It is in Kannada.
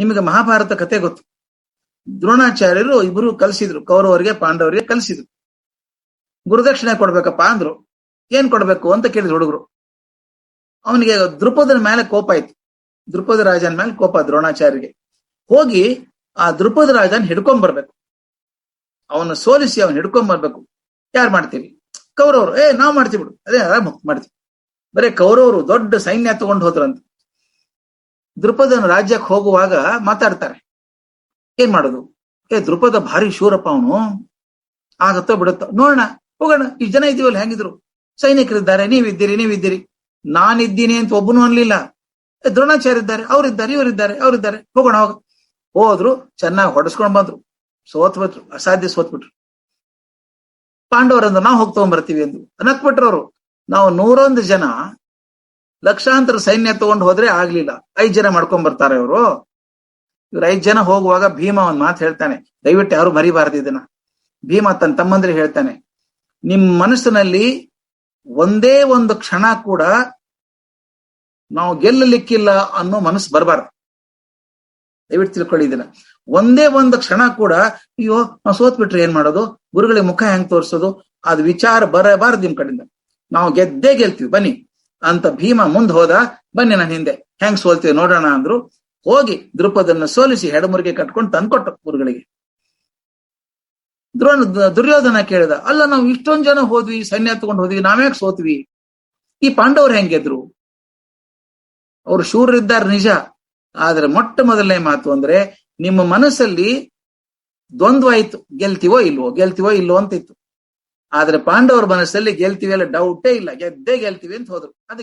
ನಿಮಗೆ ಮಹಾಭಾರತ ಕತೆ ಗೊತ್ತು. ದ್ರೋಣಾಚಾರ್ಯರು ಇಬ್ಬರು ಕಲಿಸಿದ್ರು, ಕೌರವರಿಗೆ, ಪಾಂಡವರಿಗೆ ಕಲಿಸಿದ್ರು. ಗುರುದಕ್ಷಿಣೆ ಕೊಡ್ಬೇಕಪ್ಪ ಅಂದ್ರು. ಏನ್ ಕೊಡ್ಬೇಕು ಅಂತ ಕೇಳಿದ್ರು ಹುಡುಗರು. ಅವನಿಗೆ ದೃಪದನ ಮೇಲೆ ಕೋಪ ಆಯ್ತು. ದೃಪದ ರಾಜನ ಮೇಲೆ ಕೋಪ ದ್ರೋಣಾಚಾರ್ಯರಿಗೆ. ಹೋಗಿ ಆ ದೃಪದ ರಾಜನ್ ಹಿಡ್ಕೊಂಡ್ ಬರ್ಬೇಕು. ಅವನ ಸೋಲಿಸಿ ಅವನ್ ಹಿಡ್ಕೊಂಡ್ ಬರ್ಬೇಕು. ಯಾರು ಮಾಡ್ತೀವಿ? ಕೌರವರು. ಏ, ನಾವ್ ಮಾಡ್ತೀವಿ ಬಿಡು. ಅದೇ ಮಾಡ್ತೀವಿ. ಬರೇ ಕೌರವರು ದೊಡ್ಡ ಸೈನ್ಯ ತಗೊಂಡು ಹೋದ್ರಂತ ದೃಪದನ ರಾಜ್ಯಕ್ಕೆ ಹೋಗುವಾಗ ಮಾತಾಡ್ತಾರೆ. ಏನ್ ಮಾಡೋದು? ಏ ದೃಪದ ಭಾರಿ ಶೂರಪ್ಪ ಅವನು. ಆಗತ್ತೋ ಬಿಡುತ್ತೋ? ನೋಡೋಣ, ಹೋಗೋಣ. ಈ ಜನ ಇದೀವಲ್ಲ ಹೆಂಗಿದ್ರು? ಸೈನಿಕರಿದ್ದಾರೆ, ನೀವಿದ್ದೀರಿ ನೀವಿದ್ದೀರಿ. ನಾನಿದ್ದೀನಿ ಅಂತ ಒಬ್ಬನು ಅನ್ಲಿಲ್ಲ. ದ್ರೋಣಾಚಾರ್ಯ ಇದ್ದಾರೆ, ಅವರಿದ್ದಾರೆ, ಇವರಿದ್ದಾರೆ, ಅವರಿದ್ದಾರೆ. ಹೋಗೋಣ, ಹೋಗ. ಹೋದ್ರು, ಚೆನ್ನಾಗಿ ಹೊಡೆಸ್ಕೊಂಡ್ ಬಂದ್ರು. ಸೋತ್ಬಿಟ್ರು ಅಸಾಧ್ಯ ಸೋತ್ಬಿಟ್ರು ಪಾಂಡವರಂದು ನಾವು ಹೋಗಿ ತಗೊಂಡ್ಬರ್ತೀವಿ ಎಂದು ನಕ್ಬಿಟ್ರು ಅವರು. ನಾವು ನೂರೊಂದು ಜನ ಲಕ್ಷಾಂತರ ಸೈನ್ಯ ತಗೊಂಡು ಹೋದ್ರೆ ಆಗ್ಲಿಲ್ಲ. ಐದ್ ಜನ ಮಾಡ್ಕೊಂಡ್ ಬರ್ತಾರೆ ಇವರು. ಇವ್ರು ಐದ್ ಜನ ಹೋಗುವಾಗ ಭೀಮ ಒಂದ್ ಮಾತು ಹೇಳ್ತಾನೆ. ದಯವಿಟ್ಟು ಯಾರು ಮರಿಬಾರ್ದು ಇದನ್ನ. ಭೀಮ ತನ್ನ ತಮ್ಮಂದ್ರೆ ಹೇಳ್ತಾನೆ, ನಿಮ್ ಮನಸ್ಸಿನಲ್ಲಿ ಒಂದೇ ಒಂದು ಕ್ಷಣ ಕೂಡ ನಾವು ಗೆಲ್ಲಲಿಕ್ಕಿಲ್ಲ ಅನ್ನೋ ಮನಸ್ಸು ಬರಬಾರ್ದು. ದಯವಿಟ್ಟು ತಿಳ್ಕೊಳ್ಳಿ ಇದನ್ನ. ಒಂದೇ ಒಂದು ಕ್ಷಣ ಕೂಡ, ಅಯ್ಯೋ, ನಾವು ಸೋತ್ ಬಿಟ್ರೆ ಏನ್ ಮಾಡೋದು? ಗುರುಗಳಿಗೆ ಮುಖ ಹೆಂಗ್ ತೋರಿಸೋದು? ಅದ್ ವಿಚಾರ ಬರಬಾರ್ದು ನಿಮ್ ಕಡೆಯಿಂದ. ನಾವು ಗೆದ್ದೇ ಗೆಲ್ತೀವಿ. ಬನ್ನಿ. ಅಂತ ಭೀಮ ಮುಂದ್ ಹೋದ, ಬನ್ನಿ ನನ್ನ ಹಿಂದೆ. ಹೆಂಗ್ ಸೋಲ್ತೀವಿ ನೋಡೋಣ ಅಂದ್ರು, ಹೋಗಿ ದೃಪದನ್ನ ಸೋಲಿಸಿ ಹೆಡಮುರಿಗೆ ಕಟ್ಕೊಂಡು ತಂದ್ಕೊಟ್ಟ ಊರುಗಳಿಗೆ. ದ್ರೋಣ, ದುರ್ಯೋಧನ ಕೇಳಿದ, ಅಲ್ಲ ನಾವು ಇಷ್ಟೊಂದ್ ಜನ ಹೋದ್ವಿ, ಸೈನ್ಯ ತಗೊಂಡು ಹೋದ್ವಿ ನಾವ್ಯಾಕೆ ಸೋತ್ವಿ? ಈ ಪಾಂಡವ್ರು ಹೆಂಗೆದ್ರು ಅವ್ರು ಶೂರರಿದ್ದಾರೆ ನಿಜ, ಆದ್ರೆ ಮೊಟ್ಟ ಮೊದಲನೇ ಮಾತು ಅಂದ್ರೆ, ನಿಮ್ಮ ಮನಸ್ಸಲ್ಲಿ ದ್ವಂದ್ವ ಆಯ್ತು. ಗೆಲ್ತೀವೋ ಇಲ್ವೋ? ಗೆಲ್ತೀವೋ ಇಲ್ವೋ ಅಂತ ಇತ್ತು. ಆದ್ರೆ ಪಾಂಡವರ ಮನಸ್ಸಲ್ಲಿ ಗೆಲ್ತೀವಿ ಅಲ್ಲ ಡೌಟೇ ಇಲ್ಲ. ಗೆದ್ದೇ ಗೆಲ್ತೀವಿ ಅಂತ ಹೋದ್ರು. ಅದು